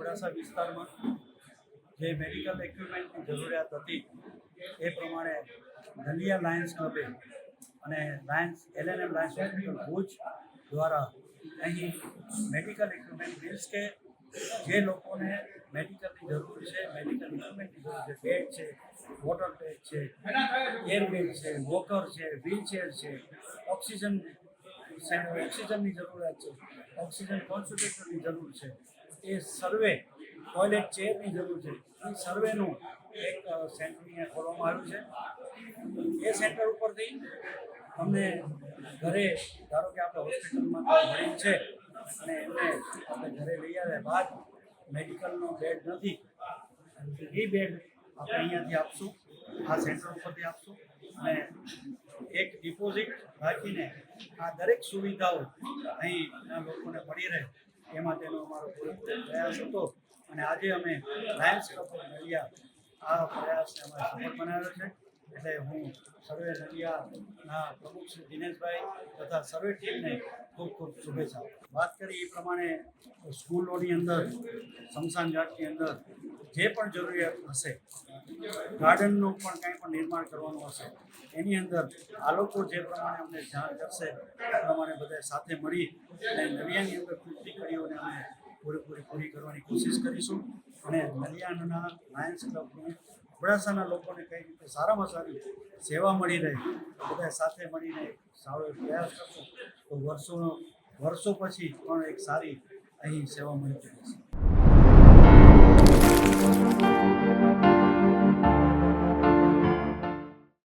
અબડાસા વિસ્તારમાં જે મેડિકલ ઇક્વિપમેન્ટની જરૂરિયાત હતી, એ પ્રમાણે નલિયા લાયન્સ ક્લબે અને Lions LNM Lions hospital Bhuj દ્વારા અહીં મેડિકલ ઇક્વિપમેન્ટ મીન્સ કે જે લોકોને મેડિકલની જરૂર છે મેડિકલ ઇક્વિપમેન્ટની જરૂર છે બેડ છે વોટર બેડ છે એરબેડ છે વોકર છે વ્હીલચેર છે ઓક્સિજન ઓક્સિજનની જરૂરિયાત છે ઓક્સિજન કોન્સન્ટ્રેટરની જરૂર છે. એ સર્વે ટોયલેટ ચેરની જરૂર છે. એ સર્વેનું એક સેન્ટર અહીંયા ખોલવામાં આવ્યું છે. એ સેન્ટર ઉપરથી અમને ઘરે, ધારો કે આપણે હોસ્પિટલમાં મરીઝ છે, અને એમને આપણે ઘરે લઈ આવ્યા બાદ મેડિકલનો બેડ નથી એ બેડ આપણે અહીંયાથી આપશું, આ સેન્ટર ઉપરથી આપશું, અને એક ડિપોઝિટ રાખીને આ દરેક સુવિધાઓ અહીં લોકોને મળી રહે. એ માટેનો અમારો પ્રયાસ હતો. અને આજે અમે લાયન્સ ક્લબ નડિયા આ પ્રયાસને અમે સફળ બનાવ્યો છે. એટલે હું સર્વે નડિયાના પ્રમુખ શ્રી દિનેશભાઈ તથા સર્વે ટીમને ખૂબ ખૂબ શુભેચ્છા વાત કરી એ પ્રમાણે સ્કૂલોની અંદર સ્મશાન ઘાટની અંદર જે પણ જરૂરિયાત હશે, ગાર્ડનનું પણ કંઈ પણ નિર્માણ કરવાનું હશે, એની અંદર આ લોકો જે પ્રમાણે અમને જાણ કરશે, એ પ્રમાણે બધા સાથે મળી અને નડિયાની અંદર અમે પૂરેપૂરી પૂરી કરવાની કોશિશ કરીશું અને નલિયાના લાયન્સ ક્લબને અબડાસાના લોકોને કઈ રીતે સારામાં સારી સેવા મળી રહે બધા સાથે મળીને સારો પ્રયાસ કરશો તો વર્ષોનો, વર્ષો પછી પણ એક સારી અહીં સેવા મળી શકે છે.